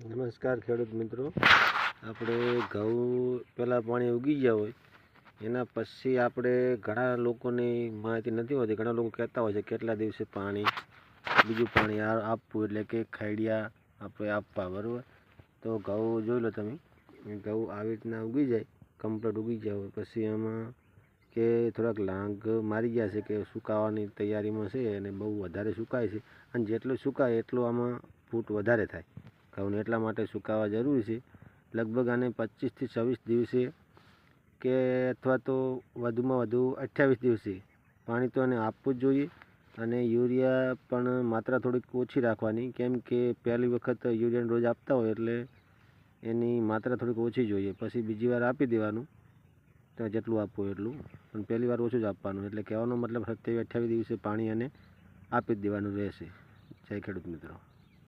નમસ્કાર ખેડૂત મિત્રો. આપણે ઘઉં પહેલાં પાણી ઉગી ગયા હોય, એના પછી આપણે ઘણા લોકોની માહિતી નથી હોતી. ઘણા લોકો કહેતા હોય છે કેટલા દિવસે પાણી, બીજું પાણી આપવું એટલે કે ખૈડિયા આપણે આપવા, બરાબર? તો ઘઉં જોઈ લો તમે. ઘઉં આવી રીતના ઉગી જાય કમ્પ્લીટ ઉગી ગયા હોય. પછી એમાં કે થોડાક લાંગ મારી ગયા છે કે સુકાવાની તૈયારીમાં છે અને બહુ વધારે સુકાય છે. અને જેટલું સુકાય એટલું આમાં ફૂટ વધારે થાય. ઘઉંને એટલા માટે સુકાવા જરૂરી છે. લગભગ આને પચીસથી છવ્વીસ દિવસે કે અથવા તો વધુમાં વધુ અઠ્યાવીસ દિવસે પાણી તો એને આપવું જ જોઈએ અને યુરિયા પણ માત્રા થોડીક ઓછી રાખવાની. કેમ કે પહેલી વખત યુરિયાને રોજ આપતા હોય એટલે એની માત્રા થોડીક ઓછી જોઈએ. પછી બીજી વાર આપી દેવાનું તો જેટલું આપવું એટલું. પણ પહેલી વાર ઓછું જ આપવાનું. એટલે કહેવાનો મતલબ સત્યાવીસ અઠ્યાવીસ દિવસે પાણી એને આપી જ દેવાનું રહેશે. જય ખેડૂત મિત્રો.